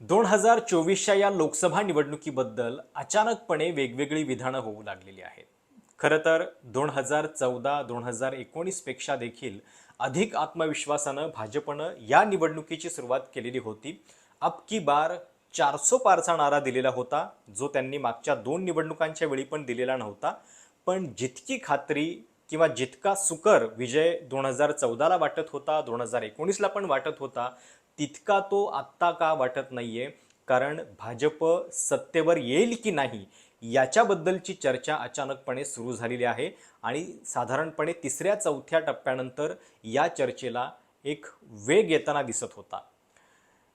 दोन हजार चोवीसच्या या लोकसभा निवडणुकीबद्दल अचानकपणे वेगवेगळी विधानं होऊ लागलेली आहेत. खरं तर दोन हजार चौदा दोन हजार एकोणीसपेक्षा देखील अधिक आत्मविश्वासानं भाजपनं या निवडणुकीची सुरुवात केलेली होती. अब की बार चारसो पारचा नारा दिलेला होता जो त्यांनी मागच्या दोन निवडणुकांच्या वेळी पण दिलेला नव्हता. पण जितकी खात्री किंवा जितका सुकर विजय दोन हजार चौदाला वाटत होता दोन हजार एकोणीसला पण वाटत होता तितका तो आत्ता का वाटत नाही आहे कारण भाजप सत्तेवर येईल की नाही याच्याबद्दलची चर्चा अचानकपणे सुरू झालेली आहे आणि साधारणपणे तिसऱ्या चौथ्या टप्प्यानंतर या चर्चेला एक वेग येताना दिसत होता.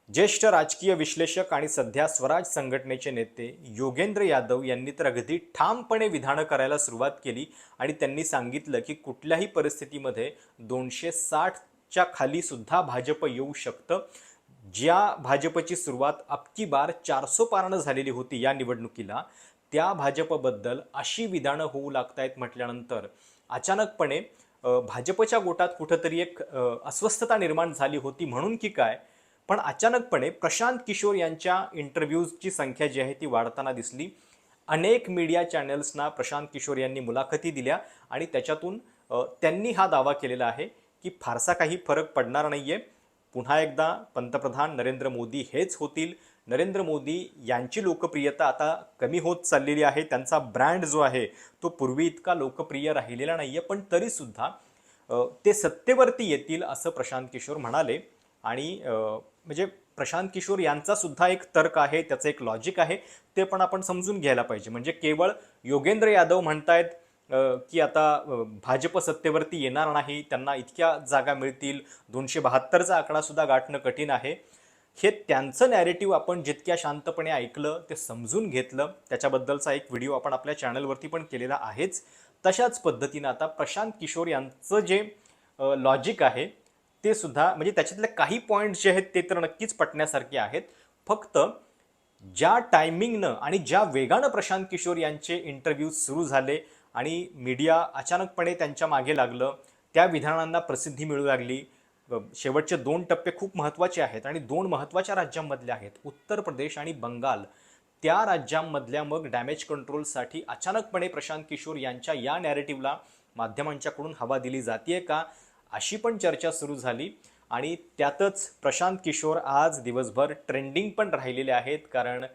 ज्येष्ठ राजकीय विश्लेषक आणि सध्या स्वराज संघटनेचे नेते योगेंद्र यादव यांनी तर अगदी ठामपणे विधानं करायला सुरुवात केली आणि त्यांनी सांगितलं की कुठल्याही परिस्थितीमध्ये दोनशे साठ च्या खाली सुद्धा भाजप येऊ शकतं. ज्या भाजपची सुरुवात अबकी बार चारसो पारणं झालेली होती या निवडणुकीला त्या भाजपबद्दल अशी विधानं होऊ लागतायत म्हटल्यानंतर अचानकपणे भाजपच्या गोटात कुठंतरी एक अस्वस्थता निर्माण झाली होती म्हणून की काय? पण अचानकपणे प्रशांत किशोर यांच्या इंटरव्ह्यूजची संख्या जी आहे ती वाढताना दिसली. अनेक मीडिया चॅनल्सना प्रशांत किशोर यांनी मुलाखती दिल्या आणि त्याच्यातून त्यांनी हा दावा केलेला आहे. की फारसा काही फरक पडणार नाही आहे पुन्हा एकदा पंतप्रधान नरेंद्र मोदी हेच होतील. नरेंद्र मोदी यांची लोकप्रियता आता कमी होत चाललेली आहे. त्यांचा ब्रँड जो आहे तो पूर्वी इतका लोकप्रिय राहिलेला नाही आहे पण तरीसुद्धा ते सत्तेवरती येतील असं प्रशांत किशोर म्हणाले. आणि म्हणजे प्रशांत किशोर यांचा सुद्धा एक तर्क आहे त्याचं एक लॉजिक आहे. ते पण आपण समजून घ्यायला पाहिजे. म्हणजे केवळ योगेंद्र यादव म्हणतायत की आता भाजप सत्तेवरती येणार नाही त्यांना इतक्या जागा मिळतील दोनशे बहात्तरचा आकडासुद्धा गाठणं कठीण आहे. हे त्यांचं नॅरेटिव्ह आपण जितक्या शांतपणे ऐकलं ते समजून घेतलं त्याच्याबद्दलचा एक व्हिडिओ आपण आपल्या चॅनलवरती पण केलेला आहेच. तशाच पद्धतीनं आता प्रशांत किशोर यांचं जे लॉजिक आहे ते सुद्धा म्हणजे त्याच्यातले काही पॉईंट्स जे आहेत ते तर नक्कीच पटण्यासारखे आहेत. फक्त ज्या टायमिंगनं आणि ज्या वेगानं प्रशांत किशोर यांचे इंटरव्ह्यू सुरू झाले आणि मीडिया अचानकपणे त्यांच्या मागे लागलं. त्या विधानांना प्रसिद्धी मिळू लागली. शेवटचे दोन टप्पे खूप महत्त्वाचे आहेत आणि दोन महत्त्वाच्या राज्यांमधले आहेत. उत्तर प्रदेश आणि बंगाल. त्या राज्यांमधल्या मग डॅमेज कंट्रोलसाठी अचानकपणे प्रशांत किशोर यांच्या या नॅरेटिव्हला माध्यमांच्याकडून हवा दिली जाते का? अशी पण चर्चा सुरू झाली. आणि त्यातच प्रशांत किशोर आज दिवसभर ट्रेंडिंग पण राहिलेले आहेत. कारण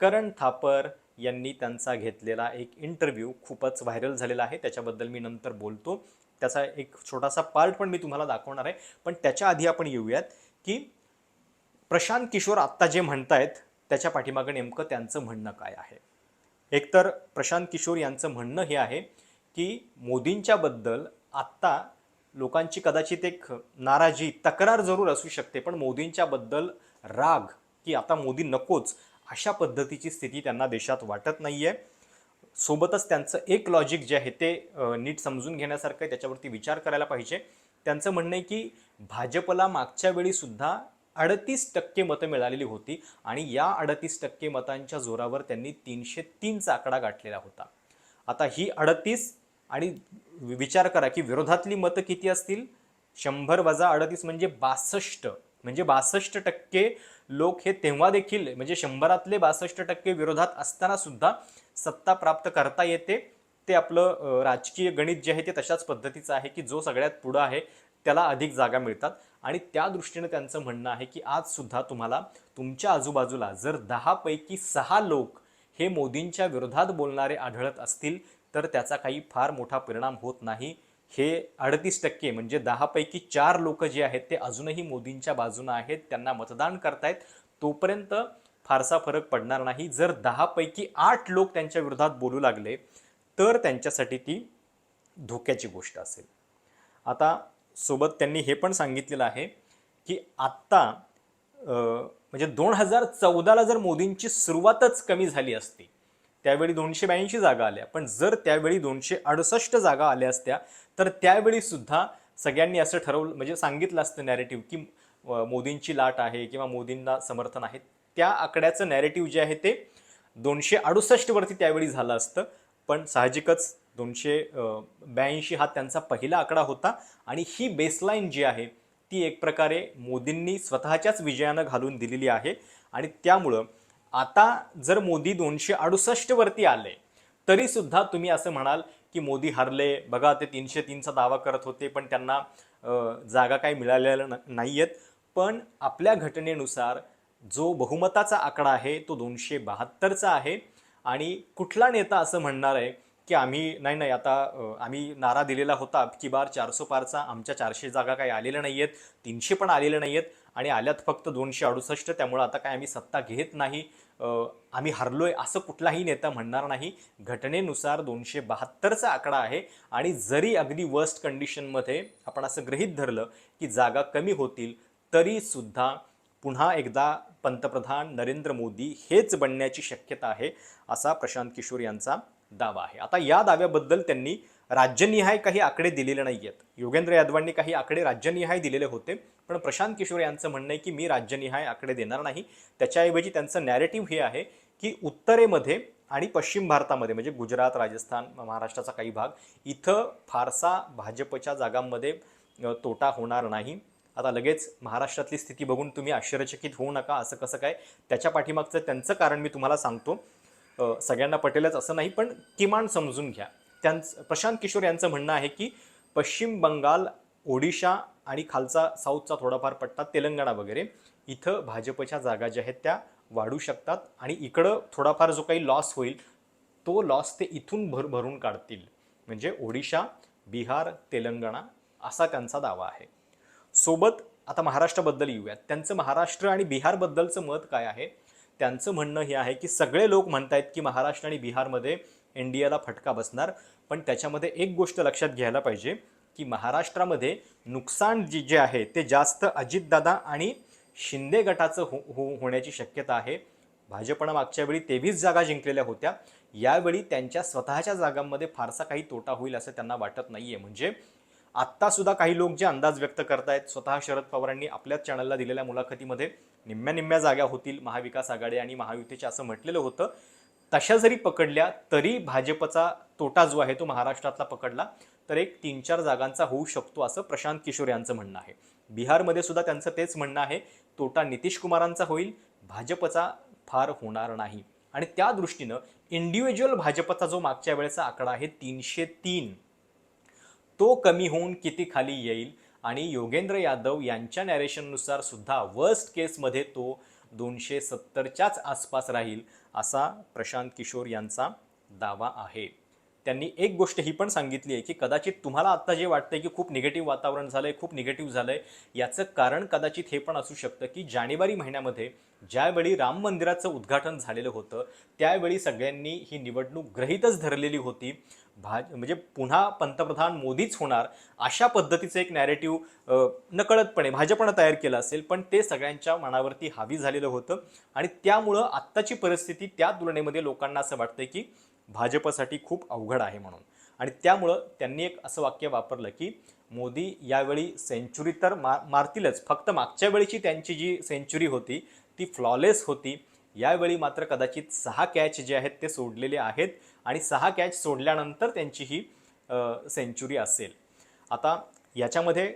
करण थापर यांनी त्यांचा घेतलेला एक इंटरव्ह्यू खूपच व्हायरल झालेला आहे. त्याच्याबद्दल मी नंतर बोलतो. त्याचा एक छोटासा पार्ट पण मी तुम्हाला दाखवणार आहे. पण त्याच्या आधी आपण येऊयात की प्रशांत किशोर आत्ता जे म्हणतायत त्याच्या पाठीमागं नेमकं त्यांचं म्हणणं काय आहे? एकतर प्रशांत किशोर यांचं म्हणणं हे आहे की मोदींच्याबद्दल आत्ता लोकांची कदाचित एक नाराजी तक्रार जरूर असू शकते पण मोदींच्याबद्दल राग की आता मोदी नकोच अशा पद्धतीची स्थिती त्यांना देशात वाटत नाही आहे सोबतच त्यांचं एक लॉजिक जे आहे ते नीट समजून घेण्यासारखं आहे त्याच्यावरती विचार करायला पाहिजे. त्यांचं म्हणणं आहे की भाजपला मागच्या वेळीसुद्धा अडतीस टक्के मतं मिळालेली होती आणि या अडतीस टक्के मतांच्या जोरावर त्यांनी तीनशे तीनचा आकडा गाठलेला होता. आता ही अडतीस आणि विचार करा की विरोधातली मतं किती असतील? शंभर वजा अडतीस म्हणजे बासष्ट. म्हणजे बासष्ट टक्के लोक हे तेव्हा देखील म्हणजे शंभरातले बासष्ट टक्के विरोधात असताना सुद्धा सत्ता प्राप्त करता येते. ते आपलं राजकीय गणित जे आहे ते तशाच पद्धतीचं आहे की जो सगळ्यात पुढं आहे त्याला अधिक जागा मिळतात. आणि त्या दृष्टीने त्यांचं म्हणणं आहे की आज सुद्धा तुम्हाला तुमच्या आजूबाजूला जर दहापैकी सहा लोक हे मोदींच्या विरोधात बोलणारे आढळत असतील तर त्याचा काही फार मोठा परिणाम होत नाही. हे अडतीस टक्के म्हणजे दहापैकी चार लोक जे आहेत ते अजूनही मोदींच्या बाजूनं आहेत त्यांना मतदान करतायत. तोपर्यंत फारसा फरक पडणार नाही. जर दहापैकी आठ लोक त्यांच्या विरोधात बोलू लागले तर त्यांच्यासाठी ती धोक्याची गोष्ट असेल. आता सोबत त्यांनी हे पण सांगितलेलं आहे की आत्ता म्हणजे दोन हजार चौदाला जर मोदींची सुरुवातच कमी झाली असती त्यावेळी दोनशे ब्याऐंशी जागा आल्या. पण जर त्यावेळी दोनशे अडुसष्ट जागा आल्या असत्या तर त्यावेळी सुद्धा सगळ्यांनी असं ठरवलं म्हणजे सांगितलं असतं नॅरेटिव्ह की मोदींची लाट आहे किंवा मोदींना समर्थन आहे. त्या आकड्याचं नॅरेटिव्ह जे आहे ते दोनशे अडुसष्टवरती त्यावेळी झालं असतं. पण साहजिकच दोनशे ब्याऐंशी हा त्यांचा पहिला आकडा होता आणि ही बेसलाईन जी आहे ती एक प्रकारे मोदींनी स्वतःच्याच विजयानं घालून दिलेली आहे. आणि त्यामुळं आता जर मोदी दोनशे अडुसष्ट वरती आले तरी सुद्धा तुम्ही असं म्हणाल की मोदी हरले. बघा ते तीनशे तीनचा दावा करत होते पण त्यांना जागा काही मिळालेल्या न- आहेत पण आपल्या घटनेनुसार जो बहुमताचा आकडा आहे तो दोनशे बहात्तरचा आहे. आणि कुठला नेता असं म्हणणार आहे की आम्ही नाही नाही आता आम्ही नारा दिलेला होता की बार चारसो पारचा आमच्या चारशे जागा काही आलेल्या नाही आहेत तीनशे पण आलेल्या नाही आहेत आणि आल्यात फक्त दोनशे अडुसष्ट. त्यामुळं आता काय आम्ही सत्ता घेत नाही. आम्ही हरलोय असं कुठलाही नेता म्हणणार नाही. घटनेनुसार दोनशे बहात्तरचा आकडा आहे. आणि जरी अगदी वर्स्ट कंडिशनमध्ये आपण असं गृहीत धरलं की जागा कमी होतील तरीसुद्धा पुन्हा एकदा पंतप्रधान नरेंद्र मोदी हेच बनण्याची शक्यता आहे असा प्रशांत किशोर यांचा दावा आहे. आता या दाव्याबद्दल त्यांनी राज्यनिहाय काही आकडे दिलेले नाही आहेत योगेंद्र यादवांनी काही आकडे राज्यनिहाय दिलेले होते पण प्रशांत किशोर यांचं म्हणणं आहे की मी राज्यनिहाय आकडे देणार नाही. त्याच्याऐवजी त्यांचं नॅरेटिव्ह हे आहे की उत्तरेमध्ये आणि पश्चिम भारतामध्ये म्हणजे गुजरात राजस्थान महाराष्ट्राचा काही भाग इथं फारसा भाजपच्या जागांमध्ये तोटा होणार नाही. आता लगेच महाराष्ट्रातली स्थिती बघून तुम्ही आश्चर्यचकित होऊ नका असं कसं काय? त्याच्या पाठीमागचं त्यांचं कारण मी तुम्हाला सांगतो. सगळ्यांना पटेलच असं नाही पण किमान समजून घ्या. त्यांचं प्रशांत किशोर यांचं म्हणणं आहे की पश्चिम बंगाल ओडिशा आणि खालचा साऊथचा थोडाफार पट्टा तेलंगणा वगैरे. इथं भाजपच्या जागा ज्या आहेत त्या वाढू शकतात आणि इकडं थोडाफार जो काही लॉस होईल तो लॉस ते इथून भर भरून काढतील. म्हणजे ओडिशा बिहार तेलंगणा असा त्यांचा दावा आहे. सोबत आता महाराष्ट्राबद्दल येऊयात. त्यांचं महाराष्ट्र आणि बिहारबद्दलचं मत काय आहे? त्यांचं म्हणणं हे आहे की सगळे लोक म्हणतायत की महाराष्ट्र आणि बिहारमध्ये एन डी एला फटका बसणार. पण त्याच्यामध्ये एक गोष्ट लक्षात घ्यायला पाहिजे की महाराष्ट्रामध्ये नुकसान जे जे आहे ते जास्त अजितदादा आणि शिंदे गटाचं हो हो होण्याची शक्यता आहे. भाजपनं मागच्या वेळी तेवीस जागा जिंकलेल्या होत्या. यावेळी त्यांच्या स्वतःच्या जागांमध्ये फारसा काही तोटा होईल असं त्यांना वाटत नाही आहे म्हणजे आत्तासुद्धा काही लोक जे अंदाज व्यक्त करतायत स्वतः शरद पवारांनी आपल्याच चॅनलला दिलेल्या मुलाखतीमध्ये निम्म्या निम्म्या जागा होतील महाविकास आघाडी आणि महायुतीच्या असं म्हटलेलं होतं. तशा जरी पकडल्या तरी भाजपचा तोटा जो आहे तो महाराष्ट्रातला पकडला तर एक तीन चार जागांचा होऊ शकतो असं प्रशांत किशोर यांचं म्हणणं आहे. बिहारमध्ये सुद्धा त्यांचं तेच म्हणणं आहे तोटा नितीश कुमारांचा होईल भाजपचा फार होणार नाही. आणि त्या दृष्टीनं इंडिव्हिज्युअल भाजपचा जो मागच्या वेळेचा आकडा आहे तीनशे तीन तो कमी होऊन किती खाली येईल? आणि योगेंद्र यादव यांच्या नॅरेशननुसार सुद्धा वर्स्ट केसमध्ये तो दोनशे सत्तरच्याच आसपास राहील असा प्रशांत किशोर यांचा दावा आहे. त्यांनी एक गोष्ट ही पण सांगितली आहे की कदाचित तुम्हाला आत्ता जे वाटतंय की खूप निगेटिव्ह वातावरण झालंय खूप निगेटिव्ह झालंय याचं कारण कदाचित हे पण असू शकतं की जानेवारी महिन्यामध्ये ज्यावेळी राम मंदिराचं उद्घाटन झालेलं होतं त्यावेळी सगळ्यांनी ही निवडणूक ग्रहीतच धरलेली होती. भाज म्हणजे पुन्हा पंतप्रधान मोदीच होणार अशा पद्धतीचं एक नॅरेटिव्ह नकळतपणे भाजपनं तयार केलं असेल पण ते सगळ्यांच्या मनावरती हावी झालेलं होतं. आणि त्यामुळं आत्ताची परिस्थिती त्या तुलनेमध्ये लोकांना असं वाटतं की भाजपसाठी खूप अवघड आहे म्हणून. आणि त्यामुळं त्यांनी एक असं वाक्य वापरलं की मोदी यावेळी सेंचुरी तर मा मारतीलच. फक्त मागच्या वेळीची त्यांची जी सेंचुरी होती ती फ्लॉलेस होती. यावेळी मात्र कदाचित सहा कॅच जे आहेत ते सोडलेले आहेत. आणि सहा कॅच सोडल्यानंतर त्यांची ही सेंचुरी असेल. आता याच्यामध्ये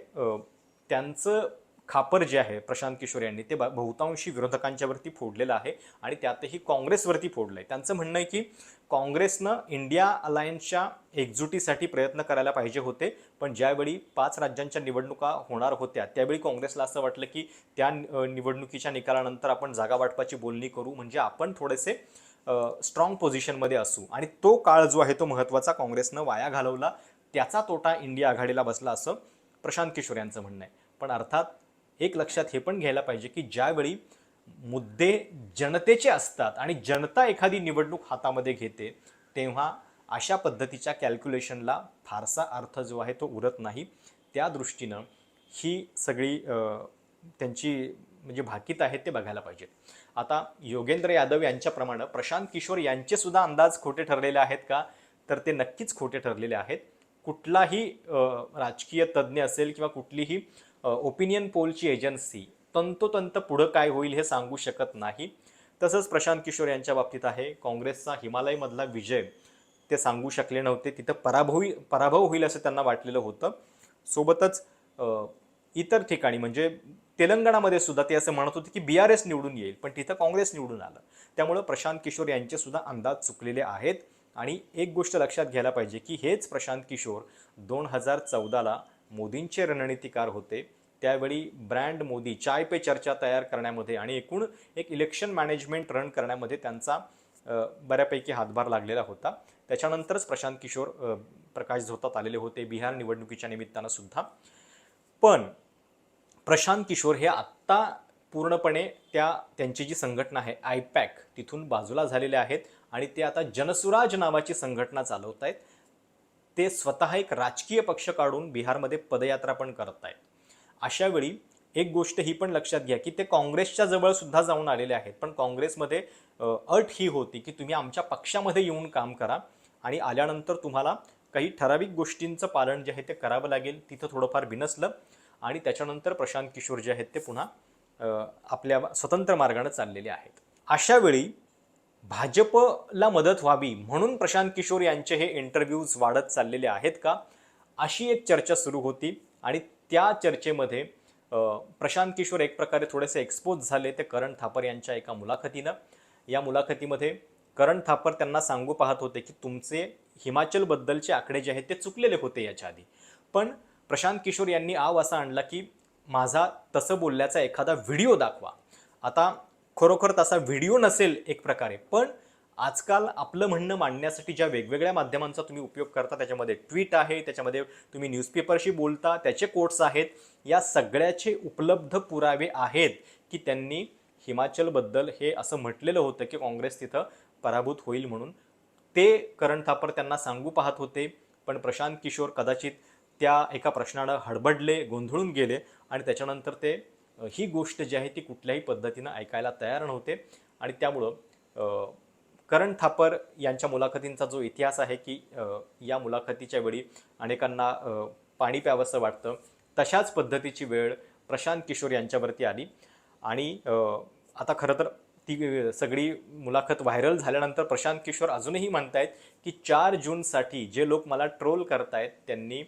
त्यांचं खापर जे आहे प्रशांत किशोर यांनी ते ब- बहुतांशी विरोधकांच्यावरती फोडलेलं आहे आणि त्यातही काँग्रेसवरती फोडलं आहे त्यांचं म्हणणं आहे की काँग्रेसनं इंडिया अलायन्सच्या एकजुटीसाठी प्रयत्न करायला पाहिजे होते पण ज्यावेळी पाच राज्यांच्या निवडणुका होणार होत्या त्यावेळी काँग्रेसला असं वाटलं की त्या निवडणुकीच्या निकालानंतर आपण जागा वाटपाची बोलणी करू म्हणजे आपण थोडेसे स्ट्रॉंग पोझिशनमध्ये असू. आणि तो काळ जो आहे तो महत्त्वाचा काँग्रेसनं वाया घालवला त्याचा तोटा इंडिया आघाडीला बसला असं प्रशांत किशोर यांचं म्हणणं आहे. पण अर्थात एक लक्षात हे पण घ्यायला पाहिजे की ज्यावेळी मुद्दे जनतेचे असतात आणि जनता एखादी निवडणूक हातामध्ये घेते तेव्हा अशा पद्धतीच्या कॅल्क्युलेशनला फारसा अर्थ जो आहे तो उरत नाही. त्या दृष्टीनं ही सगळी त्यांची म्हणजे भाकीत आहेत ते बघायला पाहिजेत. आता योगेंद्र यादव यांच्याप्रमाणे प्रशांत किशोर यांचे सुद्धा अंदाज खोटे ठरलेले आहेत का? तर ते नक्कीच खोटे ठरलेले आहेत. कुठलाही राजकीय तज्ज्ञ असेल किंवा कुठलीही ओपिनियन पोलची एजन्सी तंतोतंत पुढं काय होईल हे सांगू शकत नाही. तसंच प्रशांत किशोर यांच्या बाबतीत आहे काँग्रेसचा हिमालयमधला विजय ते सांगू शकले नव्हते. तिथं पराभव पराभव होईल असं त्यांना वाटलेलं होतं. सोबतच इतर ठिकाणी म्हणजे तेलंगणामध्ये सुद्धा ते असं म्हणत होते की बी आर एस निवडून येईल पण तिथं काँग्रेस निवडून आलं. त्यामुळं प्रशांत किशोर यांचे सुद्धा अंदाज चुकलेले आहेत. आणि एक गोष्ट लक्षात घ्यायला पाहिजे की हेच प्रशांत किशोर दोन हजार चौदाला मोदींचे रणनीतिकार होते. त्यावेळी ब्रँड मोदी चाय पे चर्चा तयार करण्यामध्ये आणि एकूण एक इलेक्शन मॅनेजमेंट रन करण्यामध्ये त्यांचा बऱ्यापैकी हातभार लागलेला होता. त्याच्यानंतरच प्रशांत किशोर प्रकाश झोतात आलेले होते बिहार निवडणुकीच्या निमित्तानं सुद्धा. पण प्रशांत किशोर हे आत्ता पूर्णपणे त्या त्यांची जी संघटना आहे आयपॅक तिथून बाजूला झालेले आहेत आणि ते आता जनसुराज नावाची संघटना चालवत आहेत ते स्वतः एक राजकीय पक्ष काढून बिहारमध्ये पदयात्रा पण करत आहेत अशा वेळी एक गोष्ट ही पण लक्षात घ्या की ते काँग्रेसच्या जवळ सुद्धा जाऊन आलेले आहेत. पण काँग्रेसमध्ये अट ही होती की तुम्ही आमच्या पक्षामध्ये येऊन काम करा आणि आल्यानंतर तुम्हाला काही ठराविक गोष्टींचं पालन जे आहे ते करावं लागेल. तिथं थोडंफार बिनसलं. आणि त्याच्यानंतर प्रशांत किशोर जे आहेत ते पुन्हा आपल्या स्वतंत्र मार्गाने चाललेले आहेत. अशा वेळी भाजपला मदत व्हावी म्हणून प्रशांत किशोर यांचे हे इंटरव्ह्यूज वाढत चाललेले आहेत का? अशी एक चर्चा सुरू होती आणि त्या चर्चेमध्ये प्रशांत किशोर एक प्रकारे थोडेसे एक्सपोज झाले ते करण थापर यांच्या एका मुलाखतीनं. या मुलाखतीमध्ये करण थापर त्यांना सांगू पाहत होते की तुमचे हिमाचलबद्दलचे आकडे जे आहेत ते चुकलेले होते याच्या आधी. पण प्रशांत किशोर यांनी आव असा आणला की माझा तसं बोलल्याचा एखादा व्हिडिओ दाखवा. आता खरोखर तसा व्हिडिओ नसेल एक प्रकारे पण आजकाल आपलं म्हणणं मांडण्यासाठी ज्या वेगवेगळ्या माध्यमांचा तुम्ही उपयोग करता त्याच्यामध्ये ट्विट आहे त्याच्यामध्ये तुम्ही न्यूजपेपरशी बोलता त्याचे कोट्स आहेत या सगळ्याचे उपलब्ध पुरावे आहेत की त्यांनी हिमाचलबद्दल हे असं म्हटलेलं होतं की काँग्रेस तिथं पराभूत होईल म्हणून. ते करण थापर त्यांना सांगू पाहत होते पण प्रशांत किशोर कदाचित त्या एका प्रश्नानं हडबडले गोंधळून गेले आणि त्याच्यानंतर ते ही गोष्ट जी आहे ती कुठल्याही पद्धतीनं ऐकायला तयार नव्हते. आणि त्यामुळं करण थापर यांच्या मुलाखतींचा जो इतिहास आहे की या मुलाखतीच्या वेळी अनेकांना पाणी प्यावंसं वाटतं तशाच पद्धतीची वेळ प्रशांत किशोर यांच्यावरती आली. आणि आता खरं तर ती सगळी मुलाखत व्हायरल झाल्यानंतर प्रशांत किशोर अजूनही म्हणतायत की चार जूनसाठी जे लोक मला ट्रोल करतायत त्यांनी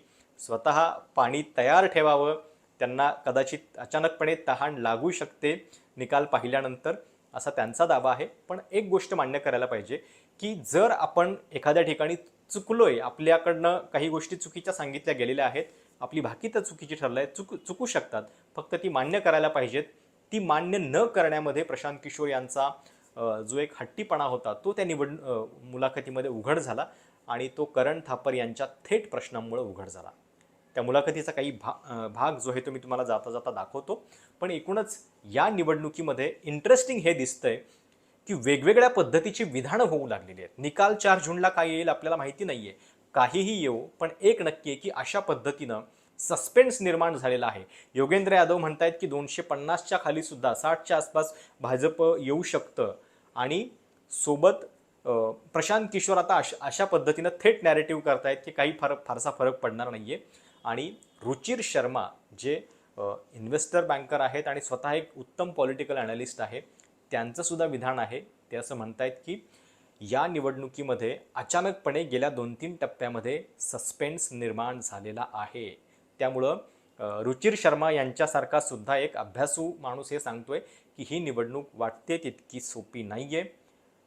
स्वतः पाणी तयार ठेवावं त्यांना कदाचित अचानकपणे तहान लागू शकते निकाल पाहिल्यानंतर असा त्यांचा दावा आहे. पण एक गोष्ट मान्य करायला पाहिजे की जर आपण एखाद्या ठिकाणी चुकलोय आपल्याकडनं काही गोष्टी चुकीच्या सांगितल्या गेलेल्या आहेत आपली भाकी तर चुकीची ठरलं आहे चुक चुकू शकतात. फक्त ती मान्य करायला पाहिजेत. ती मान्य न करण्यामध्ये प्रशांत किशोर यांचा जो एक हट्टीपणा होता तो त्या निवड मुलाखतीमध्ये उघड झाला आणि तो करण थापर यांच्या थेट प्रश्नांमुळे उघड झाला. त्या मुलाखतीचा काही भा भाग जो आहे तो मी तुम्हाला जाता जाता दाखवतो. पण एकूणच या निवडणुकीमध्ये इंटरेस्टिंग हे दिसतंय की वेगवेगळ्या पद्धतीची विधानं होऊ लागलेली आहेत. निकाल चार जूनला काय येईल आपल्याला माहिती नाही आहे काहीही येऊ पण एक नक्की आहे की अशा पद्धतीनं सस्पेन्स निर्माण झालेला आहे. योगेंद्र यादव म्हणतायत की दोनशे पन्नासच्या खाली सुद्धा साठच्या आसपास भाजप येऊ शकतं. आणि सोबत प्रशांत किशोर आता अशा अशा पद्धतीनं थेट नॅरेटिव्ह करतायत की काही फरक फारसा फरक पडणार नाही आहे आणि रुचिर शर्मा जे इन्व्हेस्टर बँकर आहेत आणि स्वतः एक उत्तम पॉलिटिकल अनालिस्ट आहे त्यांचंसुद्धा विधान आहे. ते असं म्हणतायत की या निवडणुकीमध्ये अचानकपणे गेल्या दोन तीन टप्प्यामध्ये सस्पेन्स निर्माण झालेला आहे. त्यामुळं रुचिर शर्मा यांच्यासारखा सुद्धा एक अभ्यासू माणूस हे सांगतोय की ही निवडणूक वाटते तितकी सोपी नाही आहे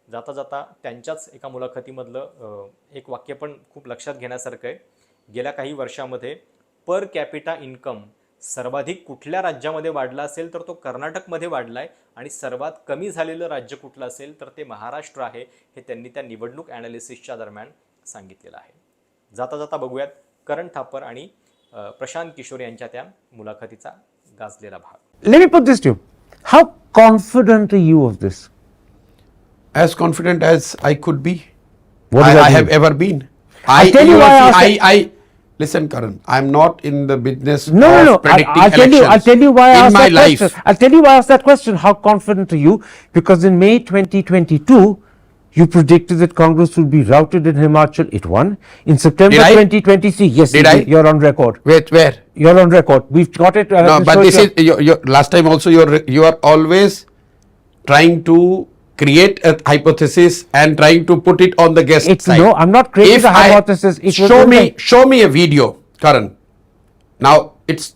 जाता जाता त्यांच्याच एका मुलाखतीमधलं एक वाक्य पण खूप लक्षात घेण्यासारखं आहे. गेल्या काही वर्षामध्ये पर कॅपिटा इन्कम सर्वाधिक कुठल्या राज्यामध्ये वाढला असेल तर तो कर्नाटकमध्ये वाढला आहे आणि सर्वात कमी झालेलं राज्य कुठलं असेल तर ते महाराष्ट्र आहे हे त्यांनी त्या निवडणूक ॲनालिसिसच्या दरम्यान सांगितलेलं आहे जाता जाता बघूयात करण थापर आणि प्रशांत किशोर यांच्या त्या मुलाखतीचा गाजलेला भाग Let me put this to you. How confident are you of this? as confident as I could be. What does I, that I have mean? ever been. I'll tell you why I asked I, that. I listen, Karan. I'm not in the business No, of no, no. Predicting I'll tell you. I'll tell you why I asked my that life. question. I'll tell you why I asked that question. How confident are you? Because in May 2022, you predicted that Congress would be routed in Himachal. It won. In September Did I? 2023, yes, Did I? you're on record. Wait, where? You're on record. We've got it. I No, but this is your, your, last time also. You're you are always trying to create a hypothesis and trying to put it on the guest It's- side. no, I'm not creating If a hypothesis. Show me the- show me a video, Karan. Now it's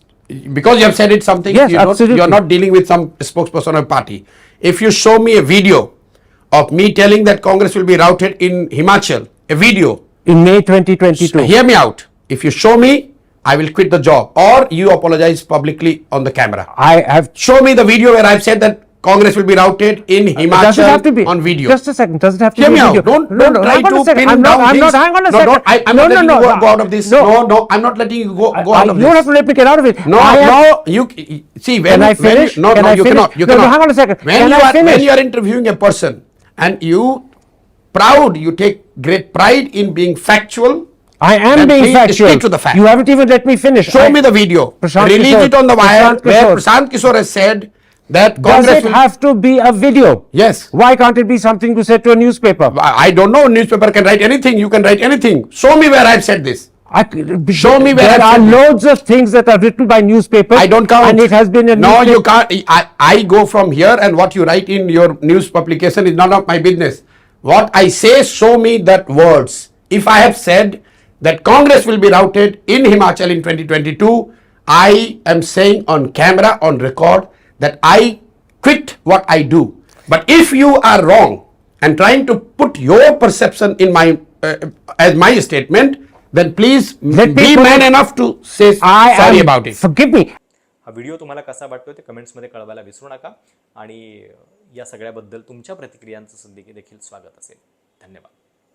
because you have said it something, Yes, you absolutely. you're not dealing with some spokesperson of a party. If you show me a video of me telling that Congress will be routed in Himachal, a video, In May 2022. hear me out. If you show me, I will quit the job, or you apologize publicly on the camera. I have. Show me the video where I've said that Congress will be routed in Himachal Does it have to be on video. Just a second. Does it have to Hear be me a out. video? Don't, no, don't no, try to pin I'm not, down I'm things. not. Hang on a no, second. Don't, I, I'm no, not no, letting no. you go, go out of this. No, No, no, I'm not letting you go, go I- out of you this. don't have to let me get out of it. No, I no, you see when Can I when you- no, Can no, I you finish? cannot. You No, no, cannot. hang on a second. When Can you I are when you are interviewing a person and you proud, you take great pride in being factual. I am being factual. Stick to the fact. You haven't even let me finish. Show I- me the video. Prashant Release Kishore. it on the wire Prashant where. Prashant Kishore has said that Does Congress it will. have to be a video? Yes. Why can't it be something to say to a newspaper? I I don't know. Newspaper can write anything. You can write anything. Show me where I've said this. I, uh, Show me where there I've are said this. loads of things that are written by newspapers. I don't count. And it has been a no, newspaper- you can't. I, I go from here, and what you write in your news publication is none of my business. What I say, show me that words. If I have said that Congress will be routed in Himachal in 2022, I am saying on camera, on record, that I quit what I do. But if you are wrong and trying to put your perception in my uh, as my statement, then please Let me be put man it- enough to say I sorry am, about it. Forgive me. हा video तुम्हाला कसा वाटतो ते कमेंट्समध्ये कळवायला विसरू नका आणि या सगळ्याबद्दल तुमच्या प्रतिक्रियांचं देखील स्वागत असेल धन्यवाद